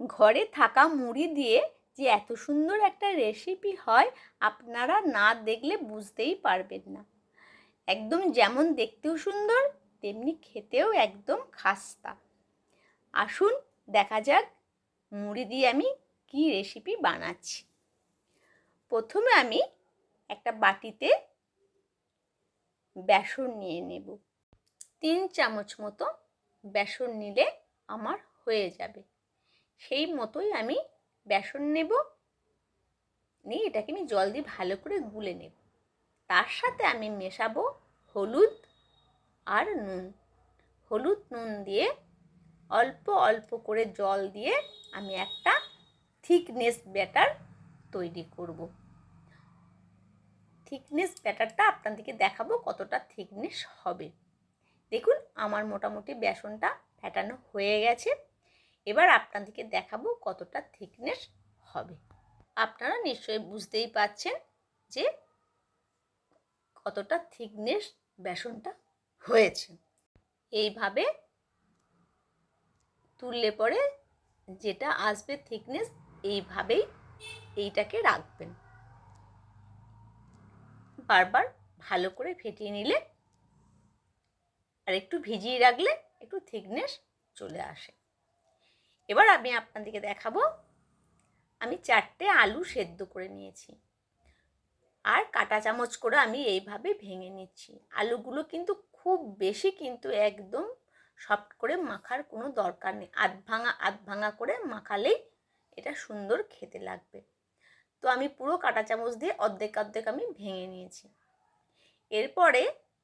ঘরে থাকা মুড়ি দিয়ে যে এত সুন্দর একটা রেসিপি হয়, আপনারা না দেখলে বুঝতেই পারবেন না। একদম যেমন দেখতেও সুন্দর, তেমনি খেতেও একদম খাস্তা। আসুন দেখা যাক মুড়ি দিয়ে আমি কি রেসিপি বানাচ্ছি। প্রথমে আমি একটা বাটিতে বেসন নিয়ে নেব। তিন চামচ মতো বেসন নিলে আমার হয়ে যাবে। সেই মতোই আমি বেসন নেব। নিয়ে এটাকে আমি জল দিয়ে ভালো করে গুলে নেব। তার সাথে আমি মেশাবো হলুদ আর নুন। হলুদ, নুন দিয়ে অল্প অল্প করে জল দিয়ে আমি একটা থিকনেস ব্যাটার তৈরি করব। থিকনেস ব্যাটারটা আপনাদেরকে দেখাবো কতটা থিকনেস হবে। দেখুন, আমার মোটামুটি বেসনটা ফ্যাটানো হয়ে গেছে। এবার আপনাদেরকে দেখাবো কতটা থিকনেস হবে। আপনারা নিশ্চয়ই বুঝতেই পাচ্ছেন যে কতটা থিকনেস বেসনটা হয়েছে। এইভাবে তুললে পরে যেটা আসবে থিকনেস এইভাবেই এইটাকে রাখবেন। বারবার ভালো করে ফেটিয়ে নিলে আর একটু ভিজিয়ে রাখলে একটু থিকনেস চলে আসে। এবার আমি আপনাদেরকে দেখাবো। আমি চারটে আলু সেদ্ধ করে নিয়েছি। আর কাটা চামচ করে আমি এইভাবে ভেঙে নিচ্ছি। আলুগুলো কিন্তু খুব বেশি কিন্তু একদম সফট করে মাখার কোনো দরকার নেই। আধ ভাঙা আধ ভাঙা করে মাখালেই এটা সুন্দর খেতে লাগবে। তো আমি পুরো কাটা চামচ দিয়ে অর্ধেক অর্ধেক আমি ভেঙে নিয়েছি। এরপরে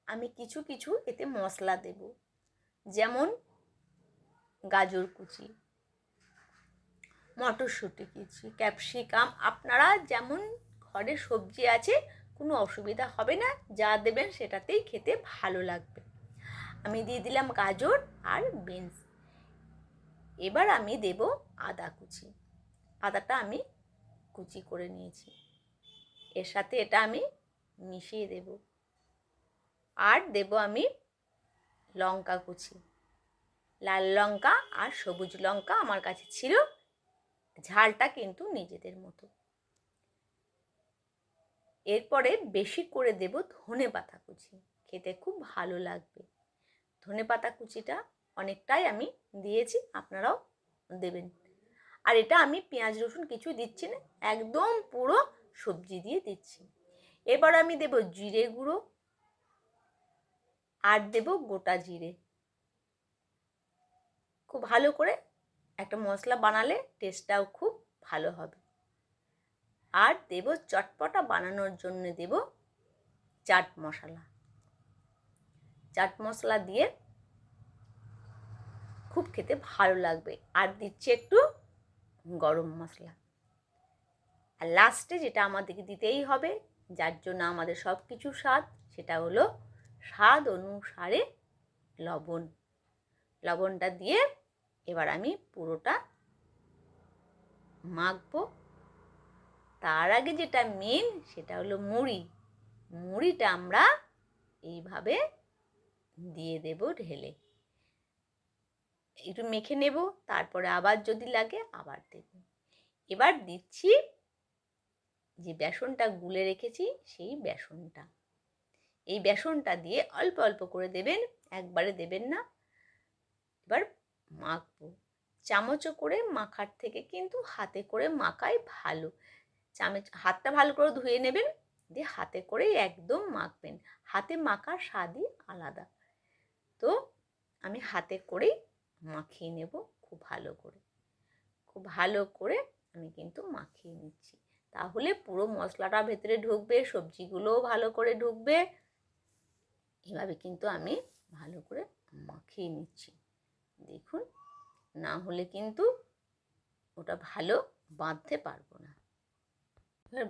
আমি কিছু কিছু এতে মশলা দেব। যেমন গাজর কুচি। মটরশুঁটি কিছু ক্যাপসিকাম। আপনারা যেমন ঘরে সবজি আছে, কোনো অসুবিধা হবে না, যা দেবেন সেটাতেই খেতে ভালো লাগবে। আমি দিয়ে দিলাম গাজর আর বিনস। এবার আমি দেব আদা কুচি। আদাটা আমি কুচি করে নিয়েছি। এর সাথে এটা আমি মিশিয়ে দেব। আর দেব আমি লঙ্কা কুচি। লাল লঙ্কা আর সবুজ লঙ্কা আমার কাছে ছিল। ঝালটা কিন্তু নিজেদের মতো। এরপরে বেশি করে দেব ধনে পাতা কুচি। খেতে খুব ভালো লাগবে। ধনে পাতা কুচিটা অনেকটাই আমি দিয়েছি, আপনারাও দেবেন। আর এটা আমি পেঁয়াজ, রসুন কিছু দিচ্ছি না, একদম পুরো সবজি দিয়ে দিচ্ছি। এবার আমি দেব জিরে গুঁড়ো আর দেব গোটা জিরে। খুব ভালো করে একটা মশলা বানালে টেস্টটাও খুব ভালো হবে। আর দেব চটপটা বানানোর জন্য দেব চাট মশলা। চাট মশলা দিয়ে খুব খেতে ভালো লাগবে। আর দিচ্ছি একটু গরম মশলা। আর লাস্টে যেটা আমাদেরকে দিতেই হবে, যার জন্য আমাদের সব কিছু স্বাদ, সেটা হলো স্বাদ অনুসারে লবণ। লবণটা দিয়ে এবার আমি পুরোটা মাখবো। তার আগে যেটা মেন সেটা হলো মুড়ি। মুড়িটা আমরা এইভাবে দিয়ে দেব ঢেলে। একটু মেখে নেব, তারপরে আবার যদি লাগে আবার দেব। এবার দিচ্ছি যে বেসনটা গুলে রেখেছি সেই বেসনটা। এই বেসনটা দিয়ে অল্প অল্প করে দেবেন, একবারে দেবেন না। এবার মাখবো। চামচও করে মাখার থেকে কিন্তু হাতে করে মাখাই ভালো। চামচ, হাতটা ভালো করে ধুয়ে নেবেন, দিয়ে হাতে করেই একদম মাখবেন। হাতে মাখার স্বাদই আলাদা। তো আমি হাতে করেই মাখিয়ে নেব খুব ভালো করে। খুব ভালো করে আমি কিন্তু মাখিয়ে নিচ্ছি। তাহলে পুরো মশলাটা ভেতরে ঢুকবে, সবজিগুলোও ভালো করে ঢুকবে। এভাবে কিন্তু আমি ভালো করে মাখিয়ে নিচ্ছি। দেখুন, না হলে কিন্তু ওটা ভালো বাঁধতে পারব না। এবার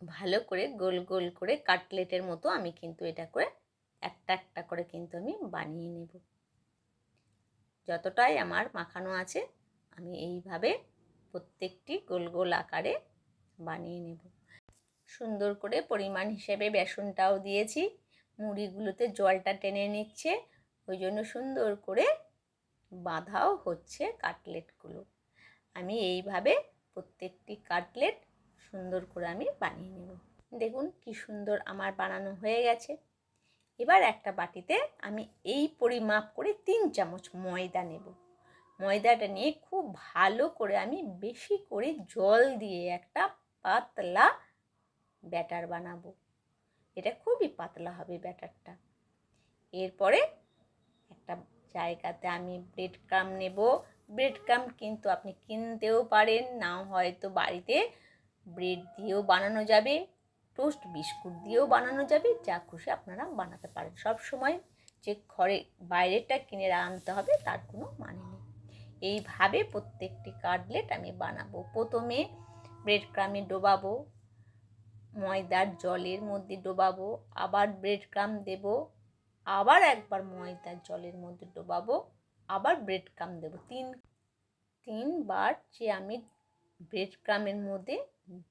ভালো করে গোল গোল করে কাটলেটের মতো আমি কিন্তু এটা করে একটা একটা করে কিন্তু আমি বানিয়ে নেব। যতটাই আমার মাখানো আছে, আমি এইভাবে প্রত্যেকটি গোল গোল আকারে বানিয়ে নেব। সুন্দর করে পরিমাণ হিসেবে বেসনটাও দিয়েছি, মুড়িগুলোতে জলটা টেনে নিচ্ছে, ওই জন্য সুন্দর করে বাঁধাও হচ্ছে কাটলেটগুলো। আমি এইভাবে প্রত্যেকটি কাটলেট সুন্দর করে আমি বানিয়ে নেব। দেখুন কি সুন্দর আমার বানানো হয়ে গেছে। এবার একটা বাটিতে আমি এই পরিমাপ করে তিন চামচ ময়দা নেব। ময়দাটা নিয়ে খুব ভালো করে আমি বেশি করে জল দিয়ে একটা পাতলা ব্যাটার বানাবো। এটা খুবই পাতলা হবে ব্যাটারটা। এরপরে একটা জায়গাতে আমি ব্রেড ক্রাম নেব। ব্রেড ক্রাম কিন্তু আপনি কিনতেও পারেন না হয়তো বাড়িতে ব্রেড দিয়েও বানানো যাবে টোস্ট বিস্কুট দিয়েও বানানো যাবে, যা খুশি আপনারা বানাতে পারেন। সব সময় যে ঘরে বাইরেরটা কিনে আনতে হবে, তার কোনো মানে নেই। এইভাবে প্রত্যেকটি কাটলেট আমি বানাবো। প্রথমে ব্রেড ক্রামে ডোবাবো, ময়দার জলের মধ্যে ডোবাবো, আবার ব্রেড ক্রাম দেবো। আবার একবার ময়দার জলের মধ্যে ডোবাবো, আবার ব্রেড ক্রাম দেবো। তিন, তিনবার যে আমি ব্রেড ক্রামের মধ্যে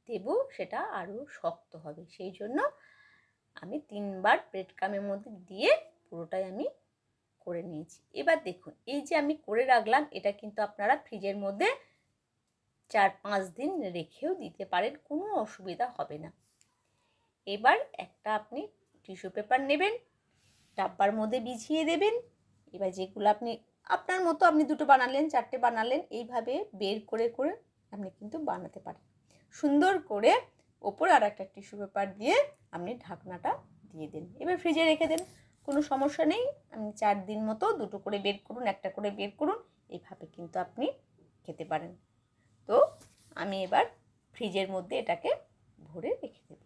দেব, সেটা আরও শক্ত হবে। সেই জন্য আমি তিনবার ব্রেড ক্রামের মধ্যে দিয়ে পুরোটাই আমি করে নিয়েছি। এবার দেখুন, এই যে আমি করে রাখলাম, এটা কিন্তু আপনারা ফ্রিজের মধ্যে চার, পাঁচ দিন রেখেও দিতে পারেন, কোনো অসুবিধা হবে না। এবার একটা আপনি টিস্যু পেপার নেবেন ডাব্বার মধ্যে বিছিয়ে দেবেন। এবার যেগুলো আপনি, আপনার মতো আপনি দুটো বানালেন, চারটে বানালেন, এইভাবে বের করে করে আপনি কিন্তু বানাতে পারেন। সুন্দর করে ওপর আর একটা টিস্যু পেপার দিয়ে আপনি ঢাকনাটা দিয়ে দিন। এবার ফ্রিজে রেখে দেন, কোনো সমস্যা নেই। আপনি চার দিন মতো দুটো করে বের করুন, একটা করে বের করুন, এইভাবে কিন্তু আপনি খেতে পারেন। তো আমি এবার ফ্রিজের মধ্যে এটাকে ভরে রেখে দেব।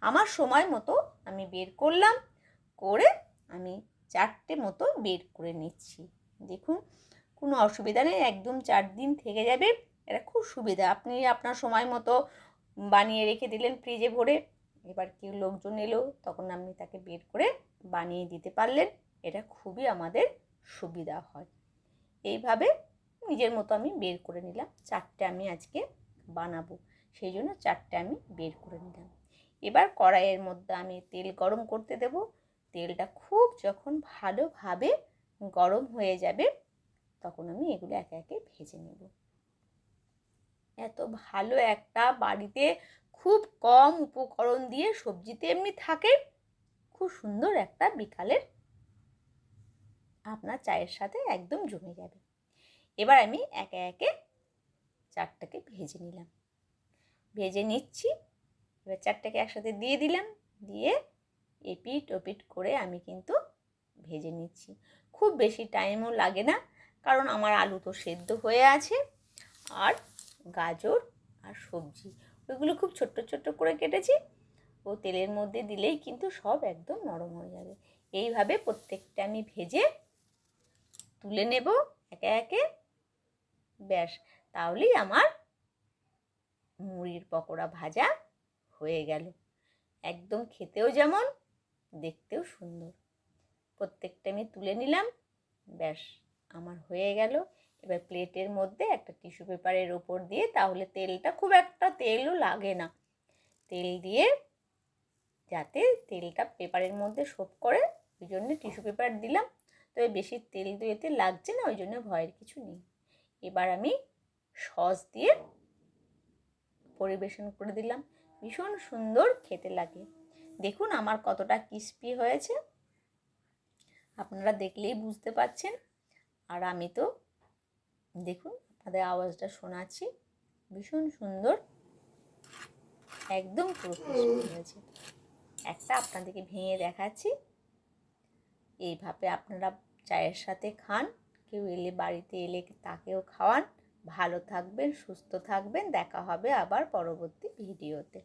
আমার সময় মতো আমি বের করলাম, করে আমি চারটে মতো বের করে নিচ্ছি। দেখুন, কোনো অসুবিধা নেই, একদম চার দিন থেকে যাবে। এটা খুব সুবিধা। আপনি আপনার সময় মতো বানিয়ে রেখে দিলেন ফ্রিজে ভরে। এবার কেউ লোকজন এলো, তখন আপনি তাকে বের করে বানিয়ে দিতে পারলেন। এটা খুবই আমাদের সুবিধা হয়। এইভাবে নিজের মতো আমি বের করে নিলাম। চারটে আমি আজকে বানাবো। সেই জন্য চারটে আমি বের করে নিলাম। এবার কড়াইয়ের মধ্যে আমি তেল গরম করতে দেব। তেলটা খুব যখন ভালোভাবে গরম হয়ে যাবে, তখন আমি এগুলো একে একে ভেজে নেব। এত ভালো একটা বাড়িতে খুব কম উপকরণ দিয়ে সবজিতে এমনি থাকে, খুব সুন্দর একটা বিকালের আপনার চায়ের সাথে একদম জমে যাবে। এবার আমি একে একে চারটাকে ভেজে নিলাম। ভেজে নিচ্ছি, এবার চারটাকে একসাথে দিয়ে দিলাম, দিয়ে এপিট ওপিট করে আমি কিন্তু ভেজে নিচ্ছি। খুব বেশি টাইমও লাগে না, কারণ আমার আলু তো সেদ্ধ হয়ে আছে আর গাজর আর সবজি ওইগুলো খুব ছোট্ট ছোট্ট করে কেটেছি ও তেলের মধ্যে দিলেই কিন্তু সব একদম নরম হয়ে যাবে। এইভাবে প্রত্যেকটা আমি ভেজে তুলে নেব একে একে, ব্যাস। তাহলেই আমার মুড়ির পকোড়া ভাজা হয়ে গেল। একদম খেতেও যেমন দেখতেও সুন্দর। প্রত্যেকটা আমি তুলে নিলাম, ব্যাস, আমার হয়ে গেল। এবার প্লেটের মধ্যে একটা টিস্যু পেপারের ওপর দিয়ে তাহলে তেলটা খুব একটা তেলও লাগে না। তেল দিয়ে যাতে তেলটা পেপারের মধ্যে শোপ করে, ওই জন্য টিস্যু পেপার দিলাম। তবে বেশি তেল এতে লাগছে না, ওই জন্য ভয়ের কিছু নেই। এবার আমি সস দিয়ে পরিবেশন করে দিলাম। ভীষণ সুন্দর খেতে লাগে। দেখুন আমার কতটা ক্রিস্পি হয়েছে। আপনারা দেখলেই বুঝতে পাচ্ছেন আর আমি তো দেখুন আপনাদের আওয়াজটা শোনাচ্ছি। ভীষণ সুন্দর। একদম পুরো হয়েছে। একটা আপনাদেরকে ভেঙে দেখাচ্ছি। এইভাবে আপনারা চায়ের সাথে খান। কেউ এলে বাড়িতে এলে তাকেও খাওয়ান। ভালো থাকবেন, সুস্থ থাকবেন। দেখা হবে আবার পরবর্তী ভিডিওতে।